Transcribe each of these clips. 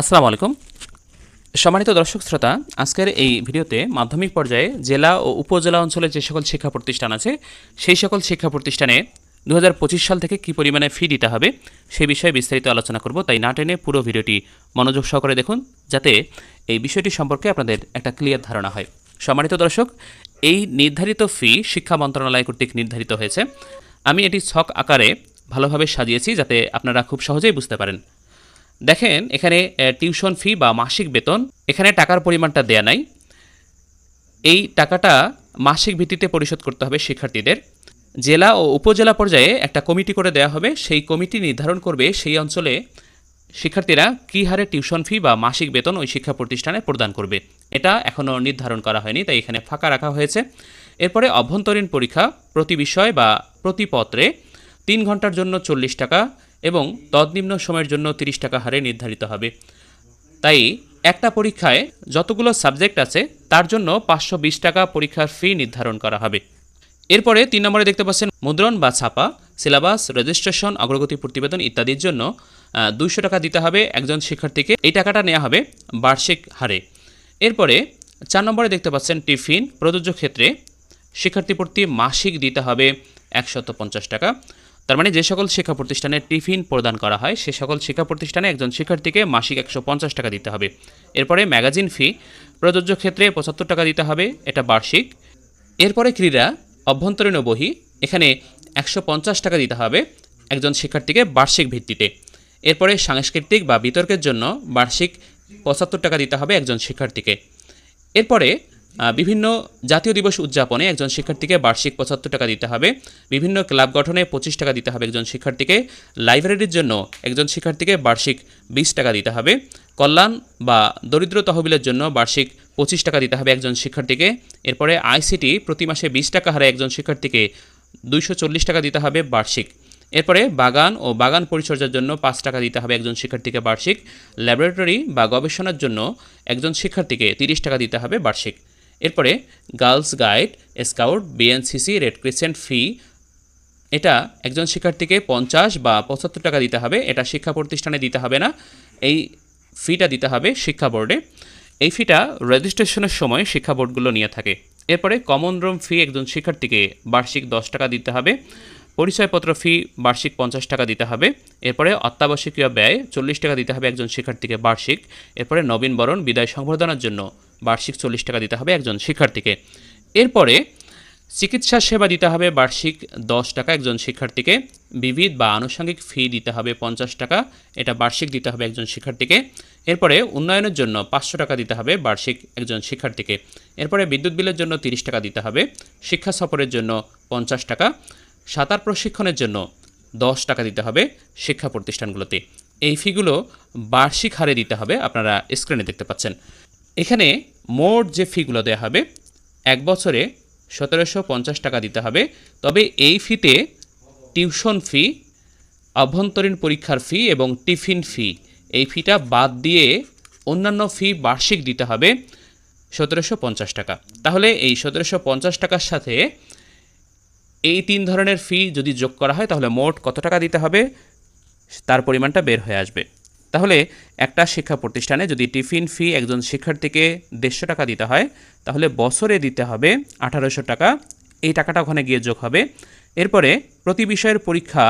আসসালামু আলাইকুম। সম্মানিত দর্শক শ্রোতা, আজকের এই ভিডিওতে মাধ্যমিক পর্যায়ে জেলা ও উপজেলা অঞ্চলে যে সকল শিক্ষা প্রতিষ্ঠান আছে, সেই সকল শিক্ষা প্রতিষ্ঠানে দু হাজার পঁচিশ সাল থেকে কী পরিমাণে ফি দিতে হবে সেই বিষয়ে বিস্তারিত আলোচনা করব। তাই না টেনে পুরো ভিডিওটি মনোযোগ সহকারে দেখুন, যাতে এই বিষয়টি সম্পর্কে আপনাদের একটা ক্লিয়ার ধারণা হয়। সম্মানিত দর্শক, এই নির্ধারিত ফি শিক্ষা মন্ত্রণালয় কর্তৃক নির্ধারিত হয়েছে। আমি এটি ছক আকারে ভালোভাবে সাজিয়েছি, যাতে আপনারা খুব সহজেই বুঝতে পারেন। দেখেন, এখানে টিউশন ফি বা মাসিক বেতন, এখানে টাকার পরিমাণটা দেয়া নাই। এই টাকাটা মাসিক ভিত্তিতে পরিশোধ করতে হবে শিক্ষার্থীদের। জেলা ও উপজেলা পর্যায়ে একটা কমিটি করে দেওয়া হবে। সেই কমিটি নির্ধারণ করবে সেই অঞ্চলে শিক্ষার্থীরা কী হারে টিউশন ফি বা মাসিক বেতন ওই শিক্ষা প্রতিষ্ঠানে প্রদান করবে। এটা এখনও নির্ধারণ করা হয়নি, তাই এখানে ফাঁকা রাখা হয়েছে। এরপরে অভ্যন্তরীণ পরীক্ষা প্রতি বিষয় বা প্রতি পত্রে তিন ঘণ্টার জন্য চল্লিশ টাকা এবং তদনিম্ন সময়ের জন্য তিরিশ টাকা হারে নির্ধারিত হবে। তাই একটা পরীক্ষায় যতগুলো সাবজেক্ট আছে, তার জন্য পাঁচশো বিশ টাকা পরীক্ষার ফি নির্ধারণ করা হবে। এরপরে তিন নম্বরে দেখতে পাচ্ছেন মুদ্রণ বা ছাপা, সিলেবাস রেজিস্ট্রেশন অগ্রগতি প্রতিবেদন ইত্যাদির জন্য দুইশো টাকা দিতে হবে একজন শিক্ষার্থীকে। এই টাকাটা নেওয়া হবে বার্ষিক হারে। এরপরে চার নম্বরে দেখতে পাচ্ছেন টিফিন, প্রযোজ্য ক্ষেত্রে শিক্ষার্থী প্রতি মাসিক দিতে হবে একশত পঞ্চাশ টাকা। তার মানে যে সকল শিক্ষা প্রতিষ্ঠানে টিফিন প্রদান করা হয়, সে সকল শিক্ষা প্রতিষ্ঠানে একজন শিক্ষার্থীকে মাসিক একশো পঞ্চাশ টাকা দিতে হবে। এরপরে ম্যাগাজিন ফি, প্রযোজ্য ক্ষেত্রে পঁচাত্তর টাকা দিতে হবে, এটা বার্ষিক। এরপরে ক্রীড়া, অভ্যন্তরীণ বহি, এখানে একশো পঞ্চাশ টাকা দিতে হবে একজন শিক্ষার্থীকে বার্ষিক ভিত্তিতে। এরপরে সাংস্কৃতিক বা বিতর্কের জন্য বার্ষিক পঁচাত্তর টাকা দিতে হবে একজন শিক্ষার্থীকে। এরপরে বিভিন্ন জাতীয় দিবস উদযাপনে একজন শিক্ষার্থীকে বার্ষিক পঁচাত্তর টাকা দিতে হবে। বিভিন্ন ক্লাব গঠনে পঁচিশ টাকা দিতে হবে একজন শিক্ষার্থীকে। লাইব্রেরির জন্য একজন শিক্ষার্থীকে বার্ষিক বিশ টাকা দিতে হবে। কল্যাণ বা দরিদ্র তহবিলের জন্য বার্ষিক পঁচিশ টাকা দিতে হবে একজন শিক্ষার্থীকে। এরপরে আইসিটি প্রতি মাসে বিশ টাকা হারে একজন শিক্ষার্থীকে দুইশো চল্লিশ টাকা দিতে হবে বার্ষিক। এরপরে বাগান ও বাগান পরিচর্যার জন্য পাঁচ টাকা দিতে হবে একজন শিক্ষার্থীকে বার্ষিক। ল্যাবরেটরি বা গবেষণার জন্য একজন শিক্ষার্থীকে তিরিশ টাকা দিতে হবে বার্ষিক। এরপরে girls guide, scout, BNCC, red crescent fee, এটা একজন শিক্ষার্থীকে পঞ্চাশ বা পঁচাত্তর টাকা দিতে হবে, এটা শিক্ষা প্রতিষ্ঠানে দিতে হবে না, এই ফিটা দিতে হবে শিক্ষা বোর্ডে। এই ফিটা রেজিস্ট্রেশনের সময় শিক্ষা বোর্ডগুলো নিয়ে থাকে। এরপরে কমন রুম ফি একজন শিক্ষার্থীকে বার্ষিক দশ টাকা দিতে হবে, পরিচয়পত্র ফি বার্ষিক পঞ্চাশ টাকা দিতে হবে, এরপরে অত্যাবশ্যকীয় ব্যয় চল্লিশ টাকা দিতে হবে একজন শিক্ষার্থীকে বার্ষিক, এরপরে নবীনবরণ বিদায় সংবর্ধনার জন্য বার্ষিক চল্লিশ টাকা দিতে হবে একজন শিক্ষার্থীকে। এরপরে চিকিৎসা সেবা দিতে হবে বার্ষিক দশ টাকা একজন শিক্ষার্থীকে। বিবিধ বা আনুষঙ্গিক ফি দিতে হবে পঞ্চাশ টাকা, এটা বার্ষিক দিতে হবে একজন শিক্ষার্থীকে। এরপরে উন্নয়নের জন্য পাঁচশো টাকা দিতে হবে বার্ষিক একজন শিক্ষার্থীকে। এরপরে বিদ্যুৎ বিলের জন্য তিরিশ টাকা দিতে হবে, শিক্ষা সফরের জন্য পঞ্চাশ টাকা, সাঁতার প্রশিক্ষণের জন্য দশ টাকা দিতে হবে শিক্ষা প্রতিষ্ঠানগুলোতে। এই ফিগুলো বার্ষিক হারে দিতে হবে, আপনারা স্ক্রিনে দেখতে পাচ্ছেন। এখানে মোট যে ফিগুলো দেওয়া হবে, এক বছরে সতেরোশো পঞ্চাশ টাকা দিতে হবে। তবে এই ফিতে টিউশন ফি, অভ্যন্তরীণ পরীক্ষার ফি এবং টিফিন ফি, এই ফিটা বাদ দিয়ে অন্যান্য ফি বার্ষিক দিতে হবে সতেরোশো পঞ্চাশ টাকা। তাহলে এই সতেরোশো পঞ্চাশ টাকার সাথে এই তিন ধরনের ফি যদি যোগ করা হয়, তাহলে মোট কত টাকা দিতে হবে? তার পরিমাণটা বের হয়ে আসবে। তাহলে একটা শিক্ষা প্রতিষ্ঠানে যদি টিফিন ফি একজন শিক্ষার্থীকে দেড়শো টাকা দিতে হয়, তাহলে বছরে দিতে হবে আঠারোশো টাকা। এই টাকাটা ওখানে গিয়ে যোগ হবে। এরপরে প্রতি বিষয়ের পরীক্ষা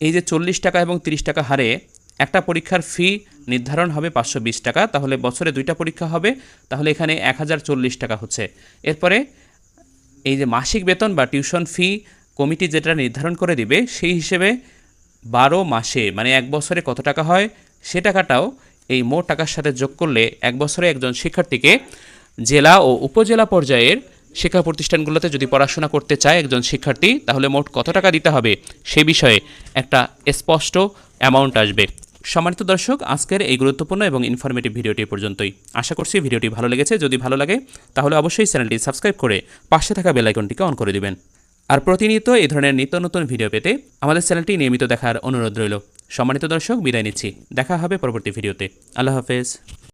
এই যে চল্লিশ টাকা এবং তিরিশ টাকা হারে একটা পরীক্ষার ফি নির্ধারণ হবে পাঁচশো বিশ টাকা, তাহলে বছরে দুইটা পরীক্ষা হবে, তাহলে এখানে এক হাজার চল্লিশ টাকা হচ্ছে। এরপরে এই যে মাসিক বেতন বা টিউশন ফি কমিটি যেটা নির্ধারণ করে দিবে, সেই হিসেবে বারো মাসে মানে এক বছরে কত টাকা হয়? সে টাকাটাও এই মোট টাকার সাথে যোগ করলে এক বছরে একজন শিক্ষার্থীকে জেলা ও উপজেলা পর্যায়ের শিক্ষা প্রতিষ্ঠানগুলোতে যদি পড়াশোনা করতে চায় একজন শিক্ষার্থী, তাহলে মোট কত টাকা দিতে হবে? সে বিষয়ে একটা স্পষ্ট অ্যামাউন্ট আসবে। সম্মানিত দর্শক, আজকের এই গুরুত্বপূর্ণ এবং ইনফরমেটিভ ভিডিওটি পর্যন্তই। আশা করছি ভিডিওটি ভালো লেগেছে। যদি ভালো লাগে, তাহলে অবশ্যই চ্যানেলটি সাবস্ক্রাইব করে পাশে থাকা বেলাইকনটিকে অন করে দিবেন। আর প্রতিনিয়ত এই ধরনের নিত্য নতুন ভিডিও পেতে আমাদের চ্যানেলটি নিয়মিত দেখার অনুরোধ রইল। সম্মানিত দর্শক, বিদায় নিচ্ছি। দেখা হবে পরবর্তী ভিডিওতে। আল্লাহ হাফেজ।